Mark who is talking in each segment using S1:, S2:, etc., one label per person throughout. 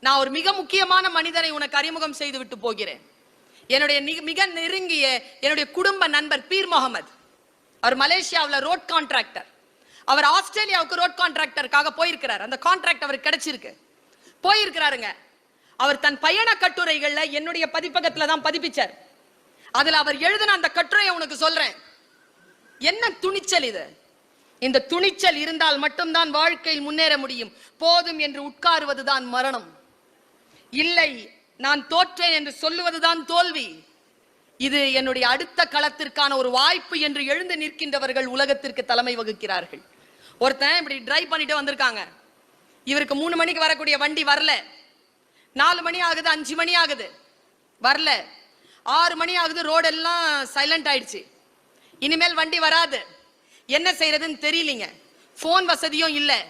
S1: நான் ஒரு மிக முக்கியமான மனிதரை உனக்கு அறிமுகம் செய்து விட்டு போகிறேன். என்னுடைய மிக நெருங்கிய என்னுடைய குடும்ப நண்பர் பீர் முகமது. அவர் மலேசியாவில் ரோட் கான்ட்ராக்டர் அவர் ஆஸ்திரேலியாவுக்கு ரோட் கான்ட்ராக்டருக்காக போயிருக்கிறார். அந்த கான்ட்ராக்ட் அவருக்கு கிடைச்சிருக்கு. போயிருக்கிறாருங்க. அவர் தன் பயண கட்டுரைகள்ல என்னுடைய பதிப்பகத்துல தான் பதிப்பிச்சார். அதுல அவர் எழுதின அந்த கட்டுரையை உனக்கு சொல்றேன். என்ன துணிச்சல் இது? இந்த துணிச்சல் இருந்தால் மட்டும்தான் வாழ்க்கையில் முன்னேற முடியும். போதும் என்று உட்காருவதுதான் மரணம். இல்லை நான் தோற்றேன் என்று சொல்லுவதுதான் தோல்வி. இது என்னுடைய அடுத்த களத்திற்கான ஒரு வாய்ப்பு என்று எழுந்து நிற்கின்றவர்கள் உலகத்திற்கு தலைமை வகுக்கிறார்கள். ஒருத்தன் இப்படி டிரைவ் பண்ணிட்டு வந்திருக்காங்க. இவருக்கு மூணு மணிக்கு வரக்கூடிய வண்டி வரல. நாலு மணி ஆகுது அஞ்சு மணி ஆகுது. வரல. ஆறு மணி ஆகுது ரோடு எல்லாம் சைலண்ட் ஆயிடுச்சு. இனிமேல் வண்டி வராது. என்ன செய்யறதுன்னு தெரியலீங்க. ஃபோன் வசதியும் இல்லை.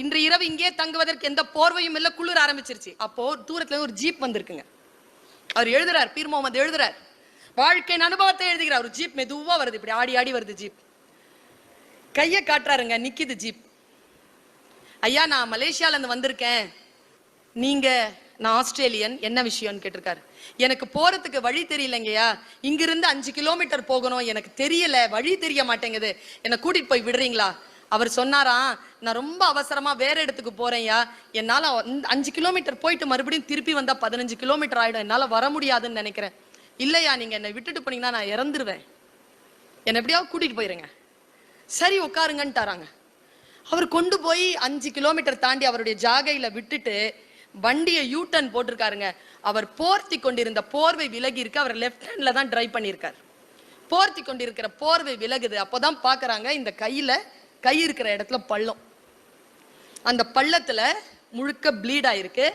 S1: இன்று இரவு இங்கே தங்குவதற்கு எந்த போர்வையும் இல்லை குளிர ஆரம்பிச்சிருச்சு. அப்போ தூரத்துல ஒரு ஜீப் வந்திருக்குங்க. அவர் எழுதுறார் பீர் முகமது எழுதுறார். வாழ்க்கையின் அனுபவத்தை எழுதுகிறார். ஒரு ஜீப் மெதுவா வருது இப்படி ஆடி ஆடி வருது ஜீப். கையை காட்டுறாருங்க நிக்கிது ஜீப். ஐயா நான் மலேசியால இருந்து வந்திருக்கேன். நீங்க நான் ஆஸ்திரேலியன் என்ன விஷயம்னு கேட்டிருக்காரு. எனக்கு போறதுக்கு வழி தெரியலங்கய்யா. இங்கிருந்து அஞ்சு கிலோமீட்டர் போகணும். எனக்கு தெரியல வழி தெரிய மாட்டேங்குது. என்னை கூட்டிட்டு போய் விடுறீங்களா? அவர் சொன்னாராம் நான் ரொம்ப அவசரமா வேற இடத்துக்கு போறேன்யா என்னால அஞ்சு கிலோமீட்டர் போயிட்டு மறுபடியும் திருப்பி வந்தா பதினஞ்சு கிலோமீட்டர் ஆயிடும். என்னால வர முடியாதுன்னு நினைக்கிறேன். இல்லையா நீங்க என்னை விட்டுட்டு போனீங்கன்னா நான் இறந்துருவேன். என்னை எப்படியாவது கூட்டிட்டு போயிருங்க. சரி உட்காருங்கன்ட்டாராங்க அவர் கொண்டு போய் அஞ்சு கிலோமீட்டர் தாண்டி அவருடைய ஜாகையில விட்டுட்டு வண்டியை யூ டர்ன் போட்டிருக்காருங்க. அவர் போர்த்தி கொண்டிருந்த போர்வை விலகி இருக்கு. அவர் லெஃப்ட் ஹேண்ட்ல தான் டிரைவ் பண்ணியிருக்கார். போர்த்தி கொண்டிருக்கிற போர்வை விலகுது. அப்போதான் பார்க்குறாங்க இந்த கையில கை இருக்கிற இடத்துல பள்ளம். அந்த பள்ளத்துல முழுக்க ப்ளீட் ஆயிருக்கு.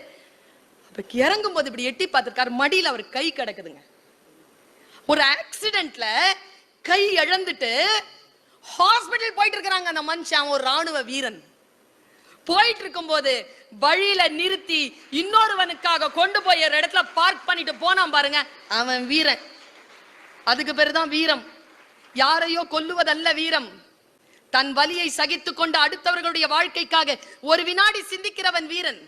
S1: அவருக்கு இறங்கும் போது இப்படி எட்டி பார்த்துருக்காரு. மடியில் அவர் கை கிடக்குதுங்க. ஒரு ஆக்சிடென்ட்ல கை இழந்துட்டு ஹாஸ்பிட்டல் போயிட்டு இருக்கிறாங்க அந்த மனுஷன். ஒரு ராணுவ வீரன். போயிட்டு இருக்கும்போது வழியில நிறுத்தி இன்னொருவனுக்காக கொண்டு போய் ஒரு இடத்துல பார்க் பண்ணிட்டு போனான் பாருங்க. அவன் வீரன். அதுக்கு பேருதான் வீரம். யாரையோ கொல்லுவதல்ல வீரம். தன் வலியை சகித்துக் கொண்டு அடுத்தவர்களுடைய வாழ்க்கைக்காக ஒரு வினாடி சிந்திக்கிறவன் வீரன்.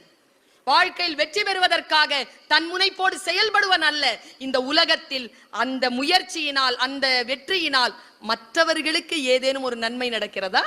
S1: வாழ்க்கையில் வெற்றி பெறுவதற்காக தன் முனைப்போடு செயல்படுவன் அல்ல. இந்த உலகத்தில் அந்த முயற்சியினால் அந்த வெற்றியினால் மற்றவர்களுக்கு ஏதேனும் ஒரு நன்மை நடக்கிறதா?